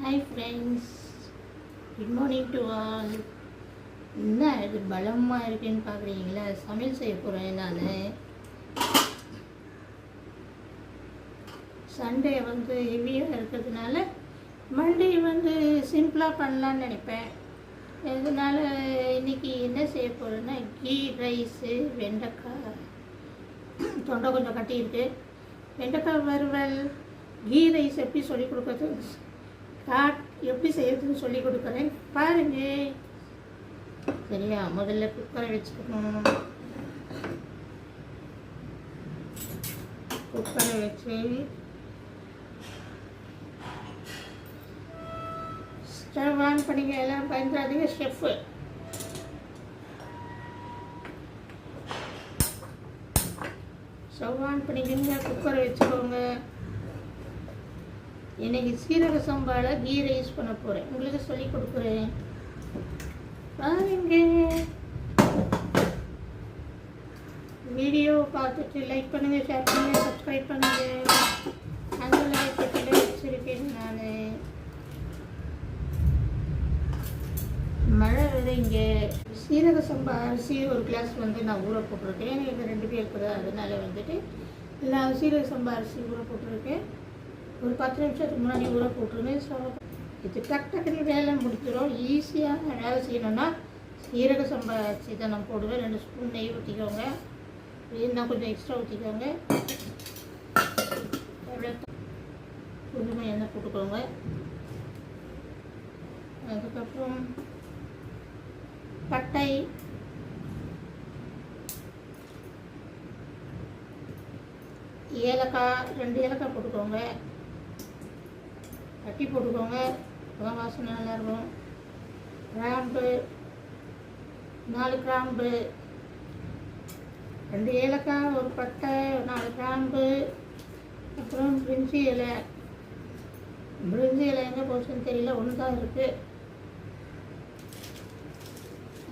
Hi friends good morning to all என்ன இது பலமாக இருக்குன்னு பார்க்குறீங்களா சமையல் செய்ய போகிறேன் நான். சண்டே வந்து ஹெவியாக இருக்கிறதுனால மண்டே வந்து சிம்பிளாக பண்ணலான்னு நினைப்பேன். இதனால் இன்றைக்கி என்ன செய்ய போகிறேன்னா கீ ரைஸு வெண்டைக்காய் தொண்டை கொஞ்சம் கட்டியிருக்கு. வெண்டைக்காய் வறுவல் கீ ரைஸ் எப்படி சொல்லி கொடுக்குறது? காட் எப்படி செய்யறதுன்னு சொல்லி கொடுக்குறேன். பாருங்க. சரியா? முதல்ல குக்கரை வச்சுக்கணும். குக்கரை வச்சு ஸ்டவ் ஆன் பண்ணிங்க எல்லாம் பயந்துடாதீங்க ஷெஃப்பு ஸ்டவ் ஆன் பண்ணிக்கோங்க குக்கரை வச்சுக்கோங்க. இன்னைக்கு சீரக சம்பால கீரை யூஸ் பண்ண போகிறேன் உங்களுக்கு சொல்லி கொடுக்குறேன். பாருங்க. வீடியோ பார்த்துட்டு லைக் பண்ணுங்க ஷேர் பண்ணுங்க சப்ஸ்கிரைப் பண்ணுங்க. அந்த லைக் வச்சுருக்கேன் நான். மழை வேறு இங்கே. சீரக சம்பா அரிசி ஒரு கிளாஸ் வந்து நான் ஊற போட்டிருக்கேன். எனக்கு ரெண்டு பேருக்கு தான். அதனால வந்துட்டு நான் சீரக சம்பா அரிசி ஊற போட்டிருக்கேன். ஒரு பத்து நிமிஷத்துக்கு முன்னாடி ஊற போட்டுருந்தேன் ஸோ இது டக் டக்குன்னு வேலை முடிச்சிடும் ஈஸியாக வேலை செய்யணும்னா சீரக சம்பா அரிசி தான் நான் போடுவேன். ரெண்டு ஸ்பூன் நெய் ஊற்றிக்கோங்க இன்னும் கொஞ்சம் எக்ஸ்ட்ரா ஊற்றிக்கோங்க கொஞ்சமாக எண்ணெய் போட்டுக்கோங்க. அதுக்கப்புறம் பட்டை. ஏலக்காய் ரெண்டு ஏலக்காய் போட்டுக்கோங்க. கட்டி போட்டுக்கோங்க. அப்போதான் வாசனை நல்லாயிருக்கும் கிராம்பு நாலு கிராம்பு ரெண்டு ஏலக்காய் ஒரு பட்டை நாலு கிராம்பு அப்புறம் பிரிஞ்சி இலை. பிரிஞ்சி இலை எங்கே போச்சுன்னு தெரியல ஒன்று தான் இருக்குது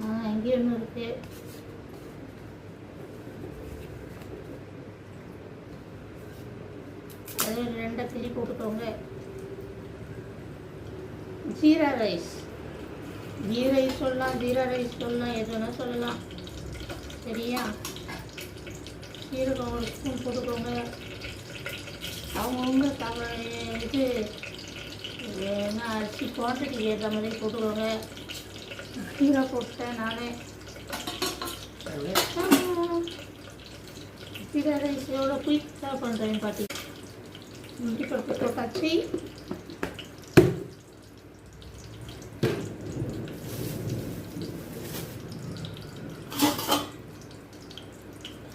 ஆ இங்கேயும் ஒன்று இருக்குது அது ஒரு ரெண்டை கிளி போட்டுக்கோங்க. ஜீரா ரைஸ். கீ ரைஸ் சொல்லலாம் ஜீரா ரைஸ் சொல்லலாம் எது வேணால் சொல்லலாம். சரியா? சீரகம் ஒரு ஸ்பூன் போட்டுக்கோங்க அவங்கவுங்க தவ இது என்ன அரிசி குவான்டிட்டிக்கு ஏற்ற மாதிரி போட்டுக்கோங்க. கீரை போட்டேன் நானே. ஜீரா ரைஸ் எவ்வளோ குயிக்காக பண்ணுறேன் பாட்டி. முட்டி பருப்பு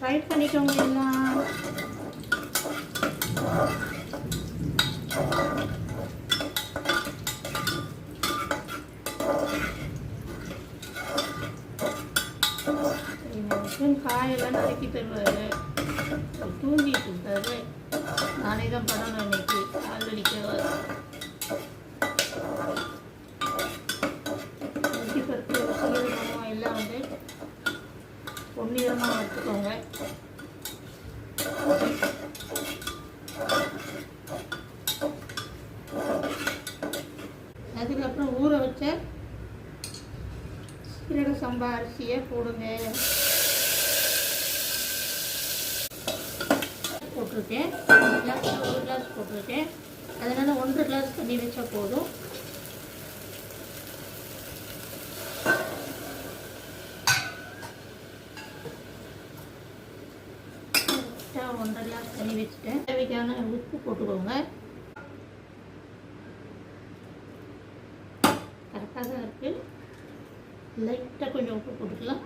போட்டாச்சு பண்ணிக்கோங்க எல்லாம் காயெல்லாம் நறுக்கி தருவார். தூங்கிட்டு இருந்தாரு நானே தான் பண்ணணும் இன்னைக்கு கால் வலிக்க முந்திரி பருப்பு சீரகம் எல்லாம் வந்து பொன்னிறமாக எடுத்துக்கோங்க அதுக்கப்புறம் ஊற வச்ச சீரக சம்பா அரிசியை போடுங்க. போட்டிருக்கேன். ஒரு கிளாஸ் ஒரு கிளாஸ் போட்டிருக்கேன். அதனால் ஒன்றரை கிளாஸ் தண்ணி வச்சா போதும். ஒன்றரை கிளாஸ் தண்ணி வச்சுட்டேன் தேவைக்கான உப்பு போட்டுக்கோங்க. கரெக்டாக தான் இருக்குது லைட்டாக கொஞ்சம் உப்பு போட்டுக்கலாம்.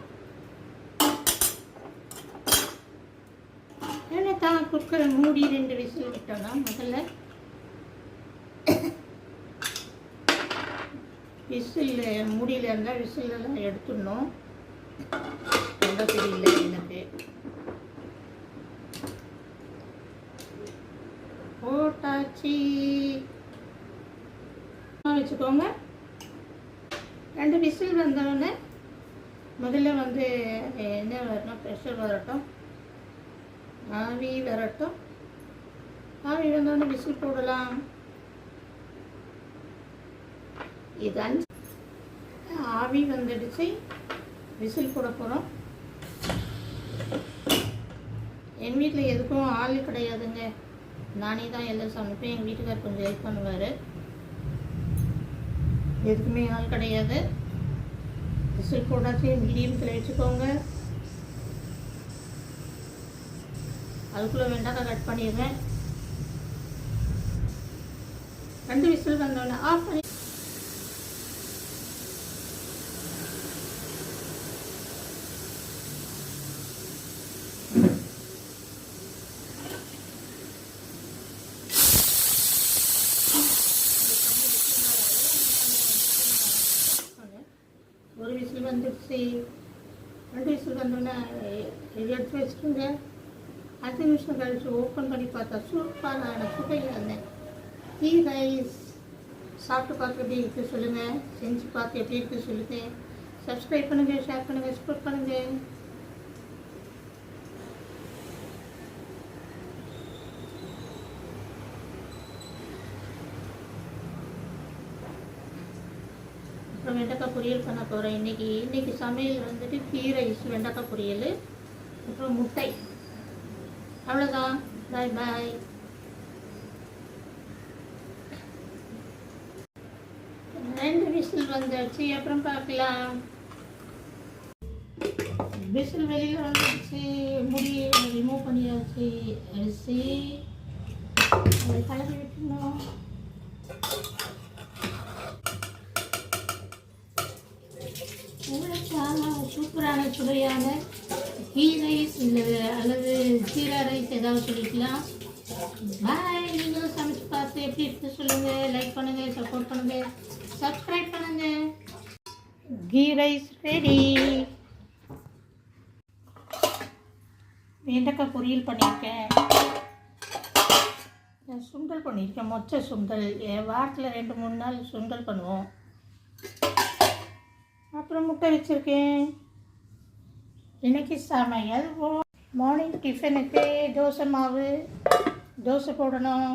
ஏன்னா தான் குக்கரை மூடி ரெண்டு விசில் விட்டோம்னா முதல்ல விசில் மூடியில் இருந்தால் விசிலெல்லாம் எடுத்துடணும். ரொம்ப தெரியல எனக்கு. போட்டாச்சு. வச்சுக்கோங்க. ரெண்டு விசில் வந்தோடனே முதல்ல வந்து என்ன வரணும் ப்ரெஷர் வரட்டும். ஆவி வரட்டும். ஆவி வந்தோடனே விசில் போடலாம். இது அஞ்சு ஆவி வந்துடுச்சு. விசில் போட போகிறோம் என் வீட்டில் எதுக்கும் ஆள் கிடையாதுங்க. நானே தான் எல்லாம் சமைப்பேன். எங்கள் வீட்டுக்கார் கொஞ்சம் ஹெல்ப் பண்ணுவார். எதுக்குமே ஆள் கிடையாது. விசில் போட்டாச்சு மீடியத்தில் வச்சுக்கோங்க அதுக்குள்ளே வெண்டைக்காய் கட் பண்ணிடுவேன் ரெண்டு விசில் வந்தோடனே ஆஃப் பண்ணி ஒரு விசில் வந்துடுச்சு. ரெண்டு விசில் வந்தோடனே எடுத்து வச்சுக்கோங்க அஞ்சு நிமிஷம் கழிச்சு ஓப்பன் பண்ணி பார்த்தா சூப்பரான சுவையில் இருந்தேன். டீ ரைஸ் சாப்பிட்டு பார்த்து எப்படி இருக்குது சொல்லுங்கள் செஞ்சு பார்த்து எப்படி இருக்குது சொல்லுங்கள் சப்ஸ்கிரைப் பண்ணுங்கள் ஷேர் பண்ணுங்கள் சப்போர்ட் பண்ணுங்கள் அப்புறம் வெண்டைக்காய் பொரியல் பண்ண போகிறேன் இன்னைக்கு இன்னைக்கு சமையல் வந்துட்டு கீ ரைஸ் வெண்டைக்காய் பொரியல் அப்புறம் முட்டை. அவ்வளோதான் பாய் பாய் ரெண்டு விசில் வந்துடுச்சு அப்புறம் பார்க்கலாம். விசில் வெளியில் வந்துடுச்சு முடி ரிமூவ் பண்ணியாச்சு. அரிசி. கலந்து விட்டுணும் சூப்பரான சுவையான கீ ரைஸ் இல்லை அல்லது ஜீரா ரைஸ் ஏதாவது சொல்லிக்கலாம். பாய் நீங்களும் சமைச்சு பார்த்து எப்படி இருக்கு சொல்லுங்கள் லைக் பண்ணுங்கள் சப்போர்ட் பண்ணுங்கள் சப்ஸ்கிரைப் பண்ணுங்கள் கீ ரைஸ் ரெடி வெண்டைக்காய் பொரியல் பண்ணியிருக்கேன். சுண்டல் பண்ணியிருக்கேன். மொச்சை சுண்டல். என் வாரத்தில் ரெண்டு மூணு நாள் சுண்டல் பண்ணுவோம். அப்புறம் முட்டை வச்சுருக்கேன் இன்னைக்கு சமையல் மார்னிங் டிஃபனுக்கு தோசை மாவு தோசை போடணும்.